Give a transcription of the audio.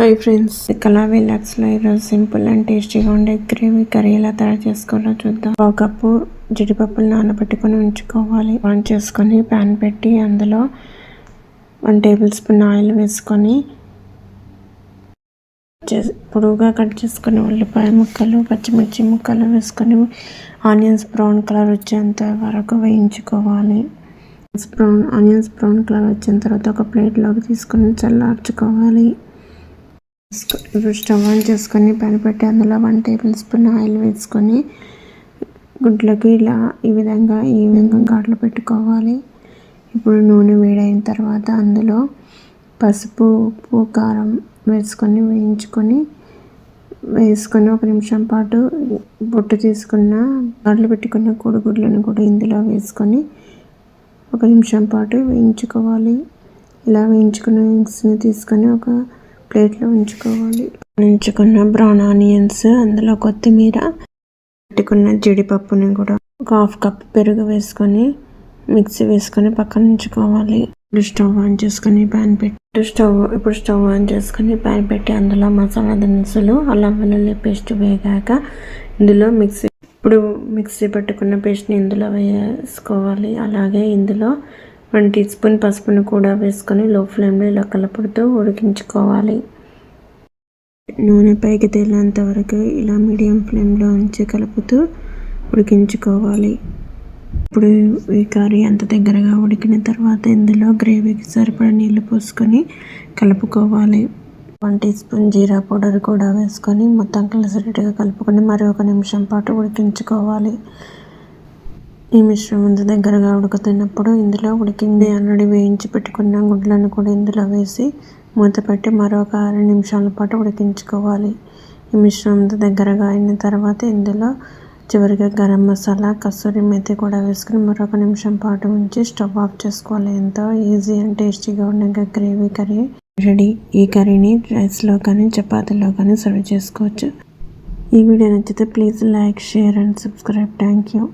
Hi friends. కలా విలాక్స్లో ఈరోజు simple and టేస్టీగా ఉండే గ్రేవీ కర్రీ ఎలా తయారు చేసుకోవాలో చూద్దాం. ఒక కప్పు జీడిపప్పులు నానబెట్టుకొని ఉంచుకోవాలి. ఆన్ చేసుకొని ప్యాన్ పెట్టి అందులో వన్ టేబుల్ స్పూన్ ఆయిల్ వేసుకొని చే- కట్ చేసుకుని ఉల్లిపాయ ముక్కలు పచ్చిమిర్చి ముక్కలు వేసుకొని ఆనియన్స్ బ్రౌన్ కలర్ వచ్చేంత వరకు వేయించుకోవాలి. బ్రౌన్ ఆనియన్స్ బ్రౌన్ కలర్ వచ్చిన తర్వాత ఒక ప్లేట్లోకి తీసుకొని చల్లార్చుకోవాలి. ఇప్పుడు స్టవ్ ఆన్ చేసుకొని పని పెట్టి అందులో వన్ టేబుల్ స్పూన్ ఆయిల్ వేసుకొని గుడ్లకి ఇలా ఈ విధంగా ఈ విధంగా గాట్లు పెట్టుకోవాలి. ఇప్పుడు నూనె వేడైన తర్వాత అందులో పసుపు ఉప్పు కారం వేసుకొని వేయించుకొని వేసుకొని ఒక నిమిషం పాటు బొట్టు తీసుకున్న గడ్లు పెట్టుకున్న కోడిగుడ్లను కూడా ఇందులో వేసుకొని ఒక నిమిషం పాటు వేయించుకోవాలి. ఇలా వేయించుకున్న వింగ్స్ని తీసుకొని ఒక ప్లేట్లో ఉంచుకోవాలి. ఉంచుకున్న బ్రౌన్ ఆనియన్స్ అందులో కొత్తిమీర పెట్టుకున్న జీడిపప్పుని కూడా ఒక హాఫ్ కప్ పెరుగు వేసుకొని మిక్సీ వేసుకొని పక్కన ఉంచుకోవాలి. ఇప్పుడు స్టవ్ ఆన్ చేసుకొని ప్యాన్ పెట్టి స్టవ్ ఇప్పుడు స్టవ్ ఆన్ చేసుకొని ప్యాన్ పెట్టి అందులో మసాలా దినుసులు అల్లం వెల్లుల్లి పేస్ట్ వేగాక ఇందులో మిక్సీ ఇప్పుడు మిక్సీ పెట్టుకున్న పేస్ట్ని ఇందులో వేసుకోవాలి. అలాగే ఇందులో వన్ టీ స్పూన్ పసుపును కూడా వేసుకొని లో ఫ్లేమ్లో ఇలా కలుపుతూ ఉడికించుకోవాలి. నూనె పైకి తేలేంత వరకు ఇలా మీడియం ఫ్లేమ్లో ఉంచి కలుపుతూ ఉడికించుకోవాలి. ఇప్పుడు ఈ కర్రీ అంత దగ్గరగా ఉడికిన తర్వాత ఇందులో గ్రేవీకి సరిపడా నీళ్ళు పోసుకొని కలుపుకోవాలి. వన్ టీ స్పూన్ జీరా పౌడర్ కూడా వేసుకొని మొత్తం కలిసేటట్టుగా కలుపుకొని మరి ఒక నిమిషం పాటు ఉడికించుకోవాలి. ఈ మిశ్రమం దగ్గరగా ఉడుకుతున్నప్పుడు ఇందులో ఉడికింది అన్నది వేయించి పెట్టుకున్న గుడ్లను కూడా ఇందులో వేసి మూత పెట్టి మరొక ఆరు నిమిషాల పాటు ఉడికించుకోవాలి. ఈ మిశ్రమం దగ్గరగా అయిన తర్వాత ఇందులో చివరిగా గరం మసాలా కస్తూరి మెతి కూడా వేసుకుని మరొక నిమిషం పాటు ఉంచి స్టవ్ ఆఫ్ చేసుకోవాలి. ఎంతో ఈజీ అండ్ టేస్టీగా ఉండే గ్రేవీ కర్రీ రెడీ. ఈ కర్రీని రైస్లో కానీ చపాతీలో కానీ సర్వ్ చేసుకోవచ్చు. ఈ వీడియో నచ్చితే please like share and subscribe. Thank you